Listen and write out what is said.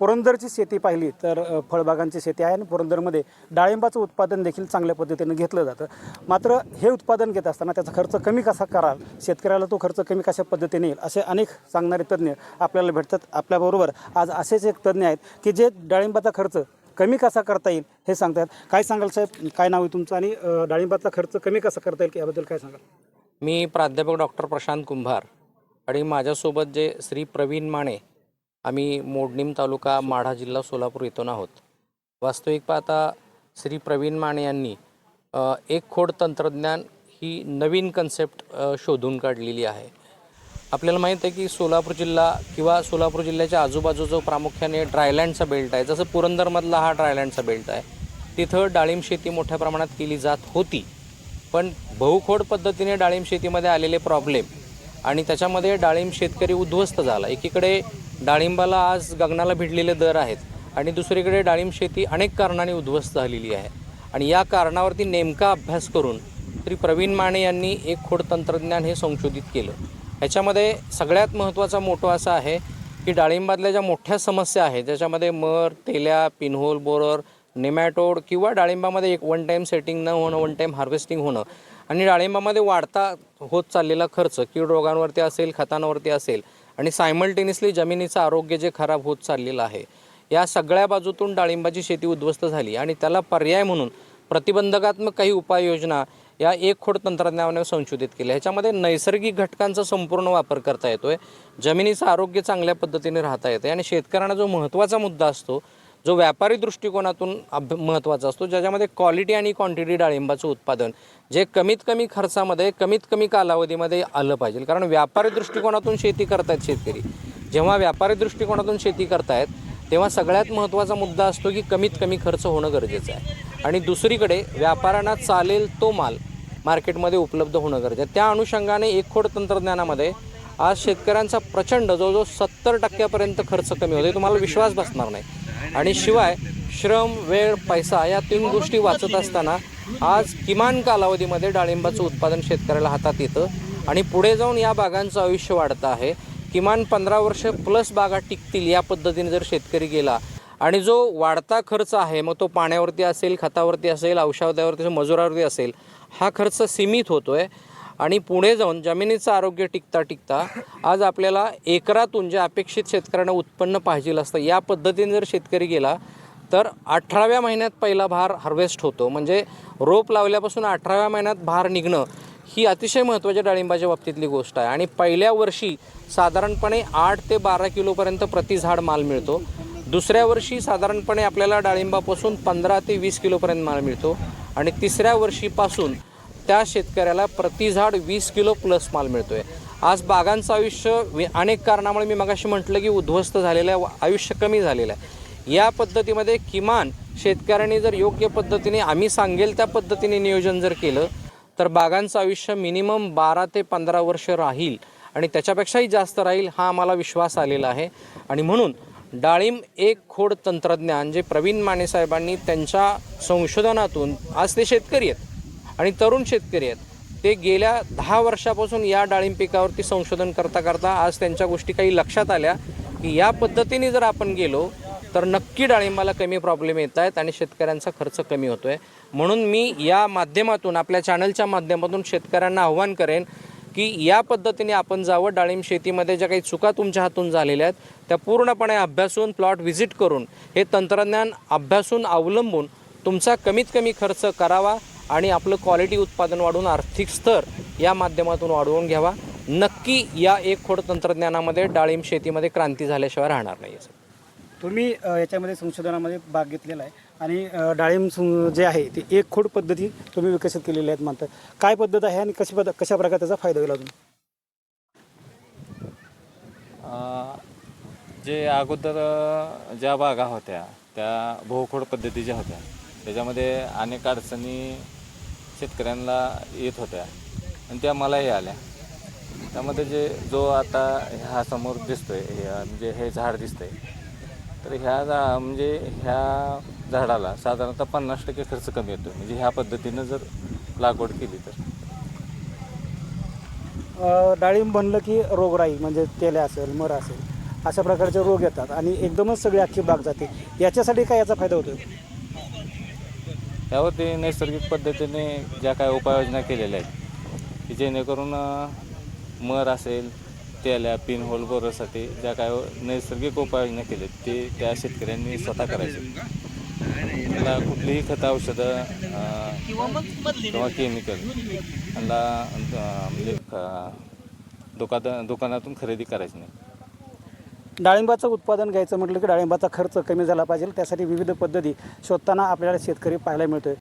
पुरंदरची शेती पाहिली तर फळबागांची शेती आहे आणि पुरंदरमध्ये डाळिंबाचं उत्पादन देखील चांगल्या पद्धतीनं घेतलं जातं. मात्र हे उत्पादन घेत असताना त्याचा खर्च कमी कसा कराल शेतकऱ्याला तो खर्च कमी कशा पद्धतीने येईल असे अनेक सांगणारे तज्ज्ञ आपल्याला भेटतात. आपल्याबरोबर आज असेच एक तज्ज्ञ आहेत की जे डाळिंबाचा खर्च कमी कसा करता येईल हे सांगतात. काय सांगाल साहेब? काय नाव आहे तुमचं? आणि डाळिंबाचा खर्च कमी कसा करता येईल याबद्दल काय सांगाल? मी प्राध्यापक डॉक्टर प्रशांत कुंभार आणि माझ्यासोबत जे श्री प्रवीण माने आम्ही मोडणीम तालुका माढा जिल्हा सोलापूर येथून आहोत. वास्तविक पाहता श्री प्रवीण माने यांनी एक खोड तंत्रज्ञान ही नवीन कन्सेप्ट शोधून काढलेली आहे. आपल्याला माहीत आहे की सोलापूर जिल्हा किंवा सोलापूर जिल्ह्याच्या आजूबाजूचा प्रामुख्याने ड्रायलँडचा बेल्ट आहे जसं पुरंदरमधला हा ड्रायलँडचा बेल्ट आहे तिथं डाळिंब शेती मोठ्या प्रमाणात केली जात होती. पण बहुखोड पद्धतीने डाळिंब शेतीमध्ये आलेले प्रॉब्लेम आणि त्याच्यामध्ये डाळिंब शेतकरी उद्ध्वस्त झाला. एकीकडे डाळिंबाला आज गगनाला भिडलेले दर आहेत आणि दुसरीकडे डाळिंब शेती अनेक कारणांनी उद्ध्वस्त झालेली आहे. आणि या कारणावरती नेमका अभ्यास करून श्री प्रवीण माने यांनी एक खोड तंत्रज्ञान हे संशोधित केलं. ह्याच्यामध्ये सगळ्यात महत्त्वाचा मोठं असा आहे की डाळिंबातल्या ज्या मोठ्या समस्या आहेत ज्याच्यामध्ये मर तेल्या पिनहोल बोरर नेमॅटोड किंवा डाळिंबामध्ये एक वन टाईम सेटिंग न होणं वन टाईम हार्वेस्टिंग होणं आणि डाळिंबामध्ये वाढता होत चाललेला खर्च कीड रोगांवरती असेल खतांवरती असेल आणि सायमल्टेनियसली जमिनीचं आरोग्य जे खराब होत चाललेलं आहे या सगळ्या बाजूतून डाळिंबाची शेती उद्ध्वस्त झाली आणि त्याला पर्याय म्हणून प्रतिबंधकात्मक काही उपाययोजना या एक खोड तंत्रज्ञानाने संशोधित केल्या. ह्याच्यामध्ये नैसर्गिक घटकांचा संपूर्ण वापर करता येतोय जमिनीचं आरोग्य चांगल्या पद्धतीने राहता येतं आणि शेतकऱ्यांना जो महत्त्वाचा मुद्दा असतो जो व्यापारी दृष्टिकोनातून अभ महत्त्वाचा असतो ज्याच्यामध्ये क्वालिटी आणि क्वांटिटी डाळिंबाचं उत्पादन जे कमीत कमी खर्चामध्ये कमीत कमी कालावधीमध्ये आलं पाहिजे. कारण व्यापारी दृष्टिकोनातून शेती करतायत शेतकरी. जेव्हा व्यापारी दृष्टिकोनातून शेती करतायत तेव्हा सगळ्यात महत्त्वाचा मुद्दा असतो की कमीत कमी खर्च होणं गरजेचं आहे. आणि दुसरीकडे व्यापाऱ्यांना चालेल तो माल मार्केटमध्ये उपलब्ध होणं गरजेचं आहे. त्या अनुषंगाने एक खोड तंत्रज्ञानामध्ये आज शेतकऱ्यांचा प्रचंड जवळजवळ सत्तर टक्क्यापर्यंत खर्च कमी होतो तुम्हाला विश्वास बसणार नाही. आणि शिवाय श्रम वेळ पैसा या तीन गोष्टी वाचत असताना आज किमान कालावधीमध्ये डाळिंबाचं उत्पादन शेतकऱ्याला हातात येतं आणि पुढे जाऊन या बागांचं आयुष्य वाढतं आहे. किमान पंधरा वर्ष प्लस बागा टिकतील या पद्धतीने जर शेतकरी गेला आणि जो वाढता खर्च आहे मग तो पाण्यावरती असेल खतावरती असेल औषधावरती असेल मजुरावरती असेल हा खर्च सीमित होतो आहे आणि पुढे जाऊन जमिनीचं आरोग्य टिकता टिकता आज आपल्याला एकरातून जे अपेक्षित शेतकऱ्यांना उत्पन्न पाहिजे असतं या पद्धतीने जर शेतकरी गेला तर अठराव्या महिन्यात पहिला भार हार्वेस्ट होतो. म्हणजे रोप लावल्यापासून अठराव्या महिन्यात भार निघणं ही अतिशय महत्त्वाच्या डाळिंबाच्या बाबतीतली गोष्ट आहे. आणि पहिल्या वर्षी साधारणपणे आठ ते बारा किलोपर्यंत प्रति झाड माल मिळतो. दुसऱ्या वर्षी साधारणपणे आपल्याला डाळिंबापासून पंधरा ते वीस किलोपर्यंत माल मिळतो. आणि तिसऱ्या वर्षीपासून त्या शेतकऱ्याला प्रति झाड वीस किलो प्लस माल मिळतोय. आज बागांचं आयुष्य अनेक कारणामुळे मी मगाशी म्हटलं की उद्ध्वस्त झालेलं आहे आयुष्य कमी झालेलं आहे. या पद्धतीमध्ये किमान शेतकऱ्यांनी जर योग्य पद्धतीने आम्ही सांगेल त्या पद्धतीने नियोजन जर केलं तर बागांचं आयुष्य मिनिमम बारा ते पंधरा वर्ष राहील आणि त्याच्यापेक्षाही जास्त राहील हा आम्हाला विश्वास आलेला आहे. आणि म्हणून डाळिंब एक खोड तंत्रज्ञान जे प्रवीण माने साहेबांनी त्यांच्या संशोधनातून आज ते शेतकरी आहेत आणि तरुण शेतकरी आहेत. ते गेल्या दहा वर्षापासून या डाळिंब पिकावरती संशोधन करता करता आज त्यांच्या गोष्टी काही लक्षात आल्या की या पद्धतीने जर आपण गेलो तर नक्की डाळिंबाला कमी प्रॉब्लेम येत आहेत आणि शेतकऱ्यांचा खर्च कमी होतो आहे म्हणून मी या माध्यमातून आपल्या चॅनलच्या माध्यमातून शेतकऱ्यांना आव्हान करेन की या पद्धतीने आपण जावं. डाळिंब शेतीमध्ये ज्या काही चुका तुमच्या हातून झालेल्या आहेत त्या पूर्णपणे अभ्यासून प्लॉट व्हिजिट करून हे तंत्रज्ञान अभ्यासून अवलंबून तुमचा कमीत कमी खर्च करावा. आणि आपलं क्वालिटी उत्पादन वाढवून आर्थिक स्तर या माध्यमातून वाढवून घ्यावा. नक्की या एक खोड तंत्रज्ञानामध्ये डाळिंब शेतीमध्ये क्रांती झाल्याशिवाय राहणार नाही तुम्ही याच्यामध्ये संशोधनामध्ये भाग घेतलेला आहे आणि डाळिंब जे आहे ते एक खोड पद्धती तुम्ही विकसित केलेल्या आहेत म्हणतात काय पद्धत आहे आणि कशी पद्ध कशा प्रकारे त्याचा फायदा होईल अजून? अ, जे अगोदर ज्या बागा होत्या त्या बहुखोड पद्धतीच्या होत्या त्याच्यामध्ये अनेक अडचणी शेतकऱ्यांना येत होत्या. आणि त्या मलाही आल्या. त्यामध्ये जे जो आता ह्या समोर दिसतोय म्हणजे हे झाड दिसतंय. तर ह्या झा म्हणजे ह्या झाडाला साधारणतः पन्नास टक्के खर्च कमी येतो म्हणजे ह्या पद्धतीनं जर लागवड केली तर. डाळिंब बनलं की रोगराई म्हणजे तेल्या असेल मर असेल अशा प्रकारचे रोग येतात. आणि एकदमच सगळी अख्खी बाग जाते. याच्यासाठी काय याचा फायदा होतो त्यावरती नैसर्गिक पद्धतीने ज्या काय उपाययोजना केलेल्या आहेत की जेणेकरून मर असेल तेल्या पिन होल बोरसाठी ज्या काय नैसर्गिक उपाययोजना केल्या आहेत ते त्या शेतकऱ्यांनी स्वतः करायचे. त्याला कुठलीही खतं औषधं किंवा केमिकल याला अ, म्हणजे दुकान दुकानातून खरेदी करायची नाही. डाळिंबाचं उत्पादन घ्यायचं म्हटलं की डाळिंबाचा खर्च कमी झाला पाहिजे. त्यासाठी विविध पद्धती शोधताना आपल्याला शेतकरी पाहायला मिळतोय.